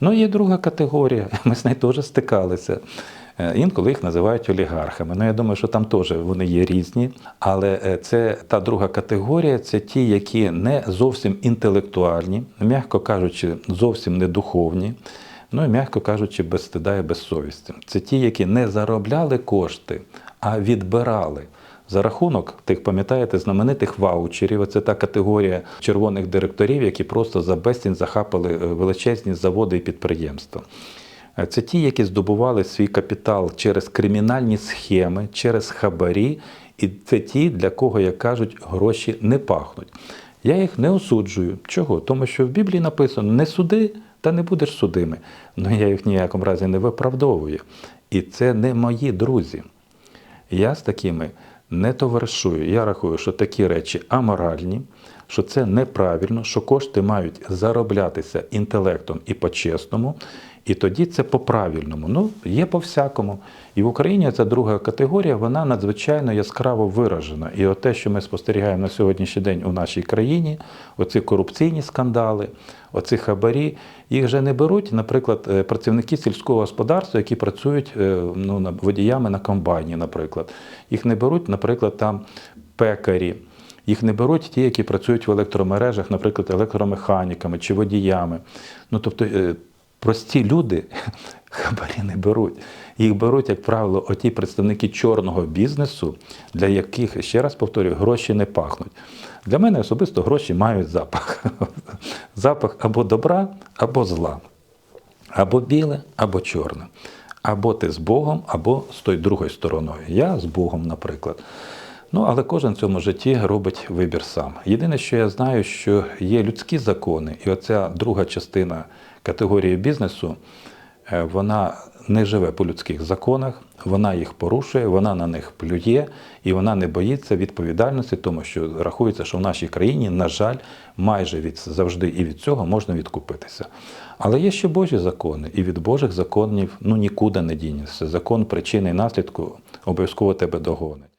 Ну, є друга категорія, ми з нею теж стикалися. Е, Інколи їх називають олігархами. Ну, я думаю, що там теж вони є різні. Але е, це та друга категорія це ті, які не зовсім інтелектуальні, м'яко кажучи, зовсім не духовні. Ну і м'яко кажучи, без стида і без совісті. Це ті, які не заробляли кошти, а відбирали. За рахунок тих, пам'ятаєте, знаменитих ваучерів, це та категорія червоних директорів, які просто за безцінь захапали е, величезні заводи і підприємства. Е, Це ті, які здобували свій капітал через кримінальні схеми, через хабарі, і це ті, для кого, як кажуть, гроші не пахнуть. Я їх не осуджую. Чого? Тому що в Біблії написано не суди, та не будеш судими. Ну я їх ніякому разі не виправдовую. І це не мої друзі. Я з такими не товаришую. Я рахую, що такі речі аморальні, що це неправильно, що кошти мають зароблятися інтелектом і по-чесному, і тоді це по-правильному. Ну, є по-всякому. І в Україні ця друга категорія, вона надзвичайно яскраво виражена. І от те, що ми спостерігаємо на сьогоднішній день у нашій країні, оці корупційні скандали, оці хабарі, їх вже не беруть, наприклад, е, працівники сільського господарства, які працюють е, ну, водіями на комбайні, наприклад. Їх не беруть, наприклад, там пекарі. Їх не беруть ті, які працюють в електромережах, наприклад, електромеханіками чи водіями. Ну, тобто, е, прості люди хабарі не беруть. Їх беруть, як правило, оті представники чорного бізнесу, для яких, ще раз повторюю, гроші не пахнуть. Для мене особисто гроші мають запах. Запах або добра, або зла. Або біле, або чорне. Або ти з Богом, або з тою другою стороною. Я з Богом, наприклад. Ну, але кожен в цьому житті робить вибір сам. Єдине, що я знаю, що є людські закони, і оця друга частина категорії бізнесу, е, вона не живе по людських законах, вона їх порушує, вона на них плює і вона не боїться відповідальності, тому що рахується, що в нашій країні, на жаль, майже від завжди і від цього можна відкупитися. Але є ще Божі закони, і від Божих законів ну нікуди не дінешся. Закон причини і наслідку обов'язково тебе догонить.